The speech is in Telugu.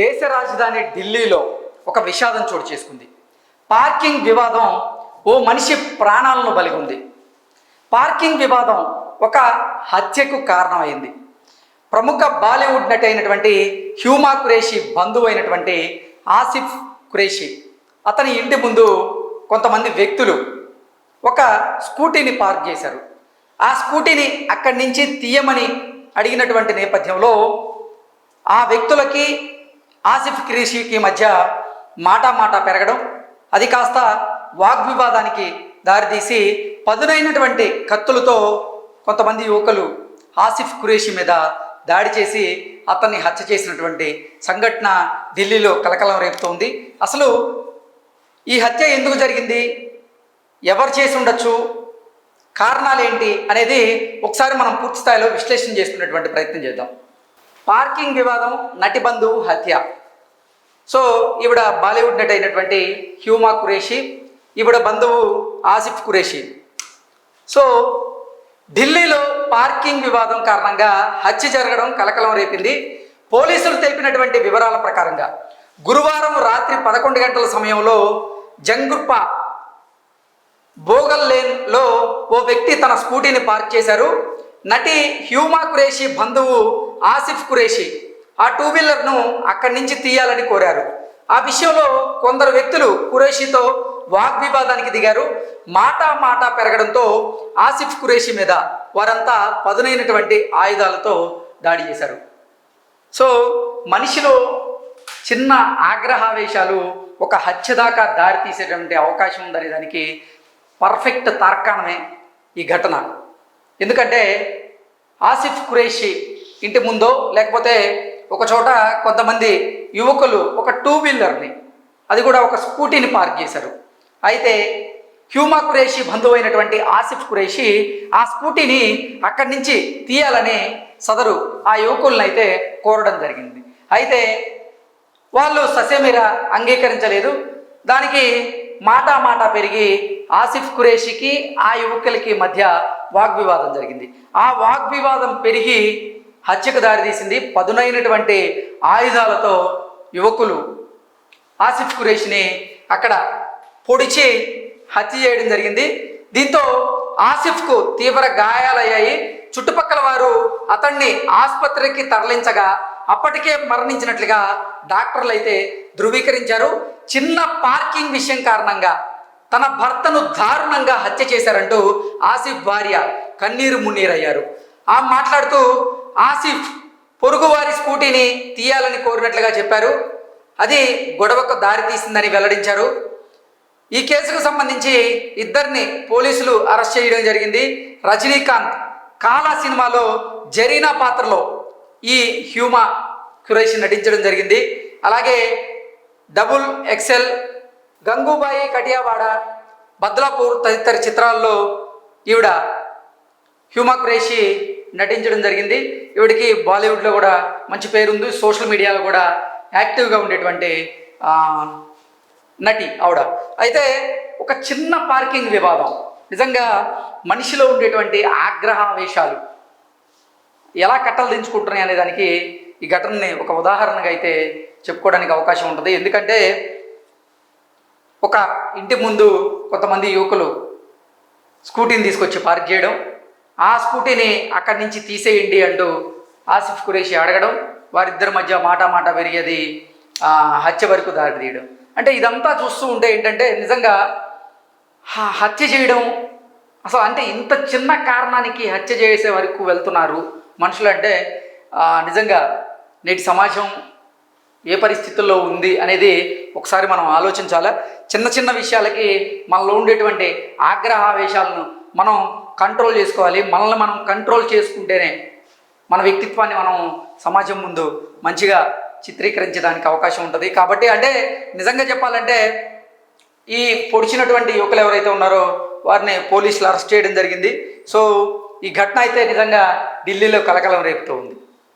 దేశ రాజధాని ఢిల్లీలో ఒక విషాదం చోటు చేసుకుంది. పార్కింగ్ వివాదం ఓ మనిషి ప్రాణాలను బలిగుంది పార్కింగ్ వివాదం ఒక హత్యకు కారణమైంది. ప్రముఖ బాలీవుడ్ నటి అయినటువంటి హ్యూమా కురేషి బంధువు అయినటువంటి ఆసిఫ్ కురేషి అతని ఇంటి ముందు కొంతమంది వ్యక్తులు ఒక స్కూటీని పార్క్ చేశారు. ఆ స్కూటీని అక్కడి నుంచి తీయమని అడిగినటువంటి నేపథ్యంలో ఆ వ్యక్తులకి ఆసిఫ్ క్రీషికి మధ్య మాటా మాట పెరగడం అది కాస్త వాగ్వివాదానికి దారితీసి పదునైనటువంటి కత్తులతో కొంతమంది యువకులు ఆసిఫ్ ఖురేషి మీద దాడి చేసి అతన్ని హత్య చేసినటువంటి సంఘటన ఢిల్లీలో కలకలం రేపుతోంది. అసలు ఈ హత్య ఎందుకు జరిగింది? ఎవరు చేసి ఉండొచ్చు? కారణాలు ఏంటి? అనేది ఒకసారి మనం పూర్తి స్థాయిలో విశ్లేషణ చేసుకునేటువంటి ప్రయత్నం చేద్దాం. పార్కింగ్ వివాదం నటి బంధువు హత్య. సో ఈవిడ బాలీవుడ్ నటి అయినటువంటి హ్యూమా కురేషి ఈవిడ బంధువు ఆసిఫ్ కురేషి. సో ఢిల్లీలో పార్కింగ్ వివాదం కారణంగా హత్య జరగడం కలకలం రేపింది. పోలీసులు తెలిపినటువంటి వివరాల ప్రకారంగా గురువారం రాత్రి పదకొండు గంటల సమయంలో జంగుప్ప బోగల్ లేన్లో ఓ వ్యక్తి తన స్కూటీని పార్క్ చేశారు. నటి హ్యూమా కురేషి బంధువు ఆసిఫ్ ఖురేషి ఆ టూ వీలర్ను అక్కడి నుంచి తీయాలని కోరారు. ఆ విషయంలో కొందరు వ్యక్తులు ఖురేషితో వాగ్వివాదానికి దిగారు. మాట మాట పెరగడంతో ఆసిఫ్ ఖురేషి మీద వారంతా పదునైనటువంటి ఆయుధాలతో దాడి చేశారు. సో మనిషిలో చిన్న ఆగ్రహావేశాలు ఒక హత్య దాకా దారి తీసేటువంటి అవకాశం ఉందనే దానికి పర్ఫెక్ట్ తార్కాణమే ఈ ఘటన. ఎందుకంటే ఆసిఫ్ ఖురేషి ఇంటి ముందో లేకపోతే ఒక చోట కొంతమంది యువకులు ఒక టూ వీలర్ని అది కూడా ఒక స్కూటీని పార్క్ చేశారు. అయితే హ్యూమా కురేషి బంధువు అయినటువంటి ఆసిఫ్ కురేషి ఆ స్కూటీని అక్కడి నుంచి తీయాలని సదరు ఆ యువకులను అయితే కోరడం జరిగింది. అయితే వాళ్ళు ససేమిరా అంగీకరించలేదు. దానికి మాటా మాట పెరిగి ఆసిఫ్ కురేషికి ఆ యువకులకి మధ్య వాగ్వివాదం జరిగింది. ఆ వాగ్వివాదం పెరిగి హత్యకు దారితీసింది పదునైనటువంటి ఆయుధాలతో యువకులు. ఆసిఫ్ కురేష్ని అక్కడ పొడిచి హత్య చేయడం జరిగింది. దీంతో ఆసిఫ్కు తీవ్ర గాయాలయ్యాయి. చుట్టుపక్కల వారు అతన్ని ఆసుపత్రికి తరలించగా అప్పటికే మరణించినట్లుగా డాక్టర్లు అయితే ధృవీకరించారు. చిన్న పార్కింగ్ విషయం కారణంగా తన భర్తను దారుణంగా హత్య చేశారంటూ ఆసిఫ్ భార్య కన్నీరు మున్నీరయ్యారు. ఆ మాట్లాడుతూ ఆసిఫ్ పొరుగువారి స్కూటీని తీయాలని కోరినట్లుగా చెప్పారు. అది గొడవకు దారి తీసిందని వెల్లడించారు. ఈ కేసుకు సంబంధించి ఇద్దరిని పోలీసులు అరెస్ట్ చేయడం జరిగింది. రజనీకాంత్ కాలా సినిమాలో జరీనా పాత్రలో ఈ హ్యూమా కురేషి నటించడం జరిగింది. అలాగే డబుల్ ఎక్సెల్ గంగూబాయి కటియావాడ బద్లాపూర్ తదితర చిత్రాల్లో ఈవిడ హ్యూమా కురేషి నటించడం జరిగింది. ఈవిడికి బాలీవుడ్లో కూడా మంచి పేరుంది. సోషల్ మీడియాలో కూడా యాక్టివ్గా ఉండేటువంటి నటి ఆవిడ. అయితే ఒక చిన్న పార్కింగ్ వివాదం. నిజంగా మనిషిలో ఉండేటువంటి ఆగ్రహావేశాలు ఎలా కట్టలు దించుకుంటున్నాయి అనే దానికి ఈ ఘటనని ఒక ఉదాహరణగా అయితే చెప్పుకోవడానికి అవకాశం ఉంటుంది. ఎందుకంటే ఒక ఇంటి ముందు కొంతమంది యువకులు స్కూటీని తీసుకొచ్చి పార్క్ చేయడం ఆ స్కూటీని అక్కడి నుంచి తీసేయండి అంటూ ఆసిఫ్ కురేషి అడగడం వారిద్దరి మధ్య మాట మాట పెరిగేది హత్య వరకు దారి తీయడం అంటే ఇదంతా చూస్తూ ఉంటే ఏంటంటే నిజంగా హ- హత్య చేయడం అసలు అంటే ఇంత చిన్న కారణానికి హత్య చేసే వరకు వెళ్తున్నారు మనుషులు అంటే నిజంగా నేటి సమాజం ఏ పరిస్థితుల్లో ఉంది అనేది ఒకసారి మనం ఆలోచించాలా? చిన్న చిన్న విషయాలకి మనలో ఉండేటువంటి ఆగ్రహావేశాలను మనం కంట్రోల్ చేసుకోవాలి. మనల్ని మనం కంట్రోల్ చేసుకుంటేనే మన వ్యక్తిత్వాన్ని మనం సమాజం ముందు మంచిగా చిత్రీకరించడానికి అవకాశం ఉంటుంది. కాబట్టి అంటే నిజంగా చెప్పాలంటే ఈ పొడిచినటువంటి యువకులు ఎవరైతే ఉన్నారో వారిని పోలీసులు అరెస్ట్ చేయడం జరిగింది. సో ఈ ఘటన అయితే నిజంగా ఢిల్లీలో కలకలం రేపుతూ ఉంది.